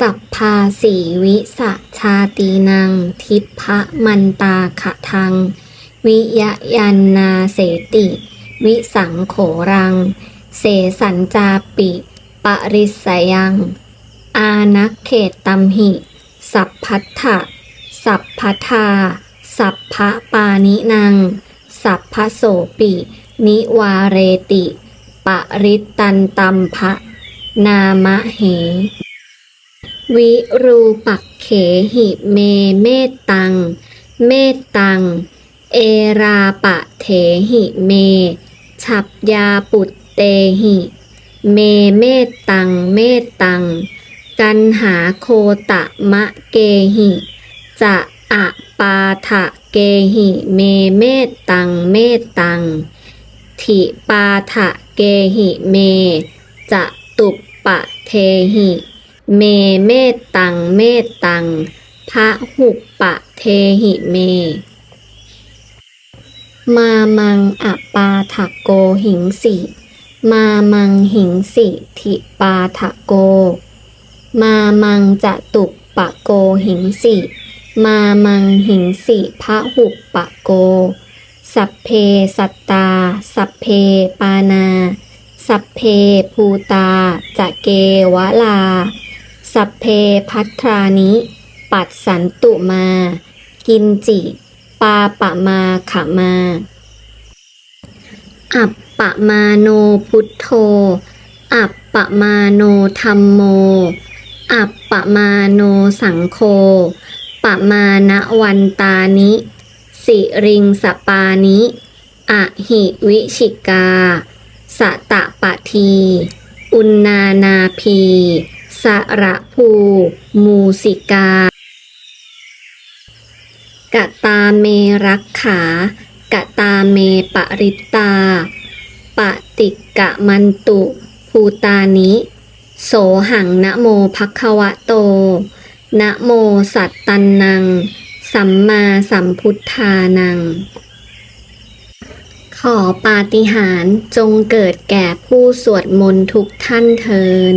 สัพพาสีวิสะชาตีนังทิพะมันตาขะทัง วิยะยันนาเสติ วิสังโขรัง เสสัญจาปิปริสยัง อานักเขตตัมหิ สัพพัทธะสัพพทา สัพพะปานินังสัพพโสปิ นิวาเรติ ปริตตันตัมภะนามะเห วิรูปักเขหิเมเมตตัง เมตตัง เอราปะเถหิเม ฉับยาปุตเตหิ เมเมตตัง เมตตัง กันหาโคตะมะเกหิ จะอะปาทะเกหิ เมเมตตัง เมตตังทิปาทะเกหิเม จะตุปปะเทหิ เมเมตตังเมตตังพระหุปปะเทหิเม มามังอปาทะโกหิงสิ มามังหิงสิทิปาทะโก มามังจะตุปปะโกหิงสิ มามังหิงสิพระหุปปะโก สัพเพสัตตา สัพเพปานา สัพเพภูตาจะเกวะลา สัพเพพัทรานิ ปัดสันตุมา กินจิ ปาปะมาขะมา อัปปะมาโนพุทโธ อัปปะมาโนธรรมโม อัปปะมาโนสังโฆปะมาณวันตานิ สิริงสปานิอะหิวิชิกาสะตะปะที อุณนานาพี สระภูมูสิกากะตาเมรักขากะตาเมปริตตา ปฏิกะมันตุภูตานิ โสหังนะโมภัควะโต นะโมสัตตันนัง สัมมาสัมพุทธานัง ขอปาฏิหาริย์จงเกิดแก่ผู้สวดมนต์ทุกท่านเทิน